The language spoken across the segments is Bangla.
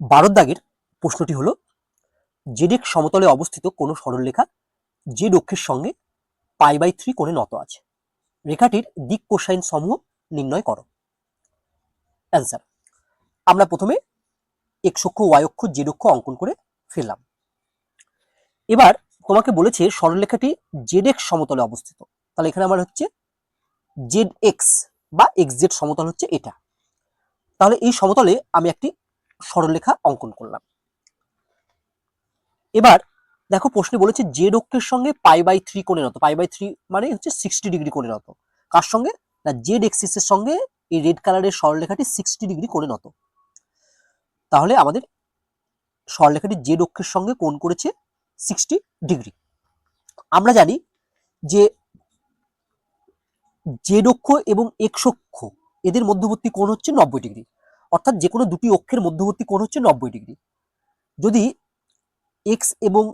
বারো দাগের প্রশ্নটি হলো জেডেক সমতলে অবস্থিত কোনো সরলরেখা যে অক্ষের সঙ্গে পাই বাই থ্রি কোণে নত আছে? রেখাটির দিক কোসাইন সমূহ নির্ণয় করো। অ্যান্সার, আমরা প্রথমে এক্স অক্ষ, ওয়াই অক্ষ, জেড অক্ষ অঙ্কন করে ফেললাম। এবার তোমাকে বলেছে সরলরেখাটি জেড এক্স সমতলে অবস্থিত। তাহলে এখানে আমার হচ্ছে জেড এক্স বা এক্স জেড সমতল হচ্ছে এটা। তাহলে এই সমতলে আমি একটি সরলরেখা অঙ্কন করলাম। এবার দেখো প্রশ্নে বলেছে জেড অক্ষের সঙ্গে পাই বাই থ্রি কোণে নত পাই বাই থ্রি মানে হচ্ছে সিক্সটি ডিগ্রি কোণে নত কার সঙ্গে? না জেড এক্সিসের সঙ্গে এই রেড কালারের সরলরেখাটি সিক্সটি ডিগ্রি কোণে নত তাহলে আমাদের সরলরেখাটি জেড অক্ষের সঙ্গে কোণ করেছে সিক্সটি ডিগ্রি আমরা জানি যে জেড অক্ষ এবং এক্স অক্ষ এদের মধ্যবর্তী কোণ হচ্ছে নব্বই ডিগ্রি অর্থাৎ যে কোনো দুটি অক্ষের মধ্যবর্তী কোণ হচ্ছে নব্বই ডিগ্রি। যদি এক্স এবং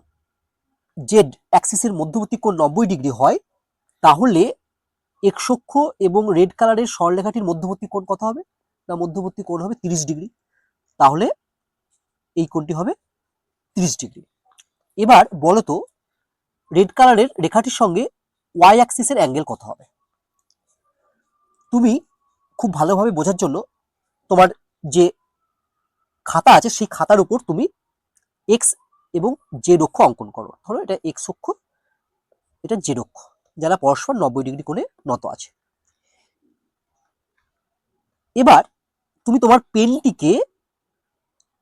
জেড অ্যাক্সিসের মধ্যবর্তী কোণ নব্বই ডিগ্রি হয়, তাহলে এক্স অক্ষ এবং রেড কালারের সরলরেখাটির মধ্যবর্তী কোণ কত হবে? না, মধ্যবর্তী কোণ হবে তিরিশ ডিগ্রি। তাহলে এই কোণটি হবে তিরিশ ডিগ্রি। এবার বলো তো রেড কালারের রেখাটির সঙ্গে ওয়াই অ্যাক্সিসের অ্যাঙ্গেল কত হবে? তুমি খুব ভালোভাবে বোঝার জন্য তোমার যে খাতা আছে, সেই খাতার উপর তুমি এক্স এবং জেড অক্ষ অঙ্কন করো। ধরো এটা এক্স অক্ষ, এটা জেড অক্ষ, যারা পরস্পর নব্বই ডিগ্রি কোণে নত আছে। এবার তুমি তোমার পেনটিকে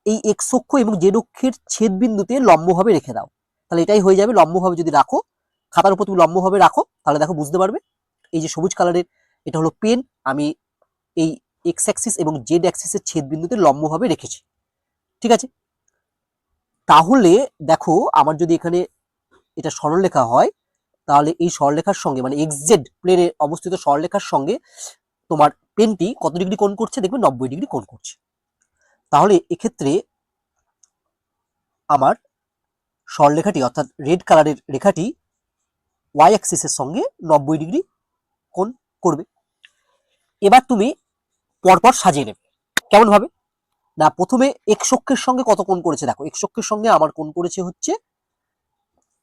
এই এক্স অক্ষ এবং জেড অক্ষের ছেদ বিন্দুতে লম্বভাবে রেখে দাও। তাহলে এটাই হয়ে যাবে, লম্বভাবে যদি রাখো, খাতার উপর তুমি লম্বভাবে রাখো, তাহলে দেখো বুঝতে পারবে। এই যে সবুজ কালারের এটা হলো পেন আমি এই এক্স অ্যাক্সিস এবং জেড অ্যাক্সিসের ছেদ বিন্দুতে লম্বভাবে রেখেছি। ঠিক আছে? তাহলে দেখো, আমার যদি এখানে এটা সরলরেখা হয়, তাহলে এই সরলরেখার সঙ্গে মানে এক্স জেড প্লেনে অবস্থিত সরলরেখার সঙ্গে তোমার পেনটি কত ডিগ্রি কোণ করছে? দেখবে নব্বই ডিগ্রি কোণ করছে। তাহলে এক্ষেত্রে আমার সরলরেখাটি অর্থাৎ রেড কালারের রেখাটি ওয়াই অ্যাক্সিসের সঙ্গে নব্বই ডিগ্রি কোণ করবে। এবার তুমি পরপর সাজিয়ে নেবে। কেমন ভাবে? না, প্রথমে এক্স অক্ষের সঙ্গে কত কোণ করেছে? দেখো এক্স অক্ষের সঙ্গে আমার কোণ করেছে হচ্ছে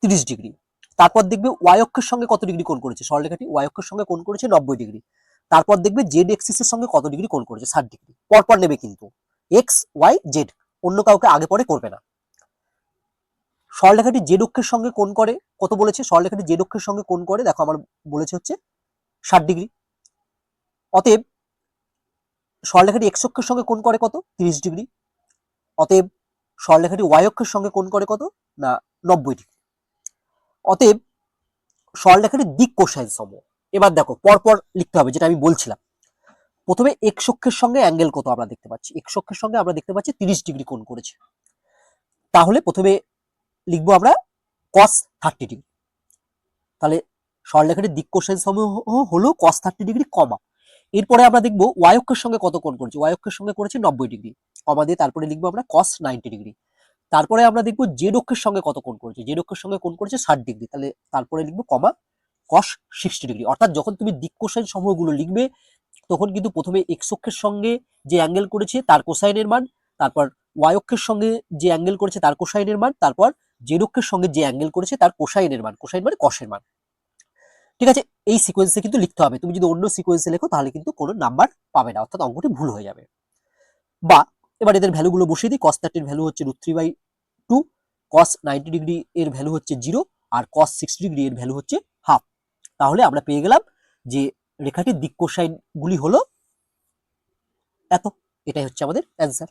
তিরিশ ডিগ্রি। তারপর দেখবে ওয়াই অক্ষের সঙ্গে কত ডিগ্রি কোণ করেছে? সরলরেখাটি অক্ষের সঙ্গে কোণ করেছে নব্বই ডিগ্রি। তারপর দেখবে জেড এক্সিসের সঙ্গে কত ডিগ্রি কোণ করেছে? ষাট ডিগ্রি। পরপর নেবে কিন্তু। এক্স ওয়াই জেড অন্য কাউকে আগে পরে করবে না। সরলরেখাটি জেড অক্ষের সঙ্গে কোণ করে। কত বলেছে? সরলরেখাটি জেড অক্ষের সঙ্গে কোণ করে। দেখো, আমার বলেছে হচ্ছে ষাট ডিগ্রি। অতএব সরলরেখাটি এক্স অক্ষের সঙ্গে কোণ করে কত? তিরিশ ডিগ্রি। অতএব সরলরেখাটি ওয়াই অক্ষের সঙ্গে কোণ করে কত? না, নব্বই ডিগ্রি। অতএব সরলরেখাটি দিক কোসাইন সম। এবার দেখো, পরপর লিখতে হবে, যেটা আমি বলছিলাম। প্রথমে এক্স অক্ষের সঙ্গে অ্যাঙ্গেল কত আমরা দেখতে পাচ্ছি? এক্স অক্ষের সঙ্গে আমরা দেখতে পাচ্ছি তিরিশ ডিগ্রি কোণ করেছে। তাহলে প্রথমে লিখব আমরা কস থার্টি ডিগ্রি। তাহলে সরলরেখাটির দিক কোসাইন সমূহ হলো কস থার্টি ডিগ্রি, কমা। এরপরে আমরা দেখব অক্ষের সঙ্গে কত কোণ করেছে। অক্ষের সঙ্গে করেছে নব্বই ডিগ্রি। কমা দিয়ে তারপরে লিখব আমরা কস নাইনটি ডিগ্রি। তারপরে আমরা দেখব জেড অক্ষের সঙ্গে কত কোণ করেছে। জেড অক্ষের সঙ্গে কোণ করেছে ষাট ডিগ্রি। তাহলে তারপরে লিখব কমা কস সিক্সটি ডিগ্রি। অর্থাৎ যখন তুমি দিক কোসাইন সমূহগুলো লিখবে, তখন কিন্তু প্রথমে এক্স অক্ষের সঙ্গে যে অ্যাঙ্গেল করেছে তার কোসাইনের মান, তারপর ওয়াই অক্ষের সঙ্গে যে অ্যাঙ্গেল করেছে তার কোসাইনের মান, তারপর জেড অক্ষের সঙ্গে যে অ্যাঙ্গেল করেছে তার কোসাইনের মান। কোসাইন মানে কসের মান। ঠিক আছে? এই সিকোয়েন্সে কিন্তু লিখতে হবে। তুমি যদি অন্য সিকোয়েন্সে লেখো, তাহলে কিন্তু কোনো নাম্বার পাবে না, অর্থাৎ অঙ্কটি ভুল হয়ে যাবে। বা, এবার এদের ভ্যালুগুলো বসিয়ে দিই। কস থার্টির ভ্যালু হচ্ছে root three by two cos ninety degree এর ভ্যালু হচ্ছে জিরো আর কস সিক্সটি ডিগ্রি এর ভ্যালু হচ্ছে হাফ তাহলে আমরা পেয়ে গেলাম যে রেখাটির দিক কোসাইনগুলি হলো এত। এটাই হচ্ছে আমাদের অ্যান্সার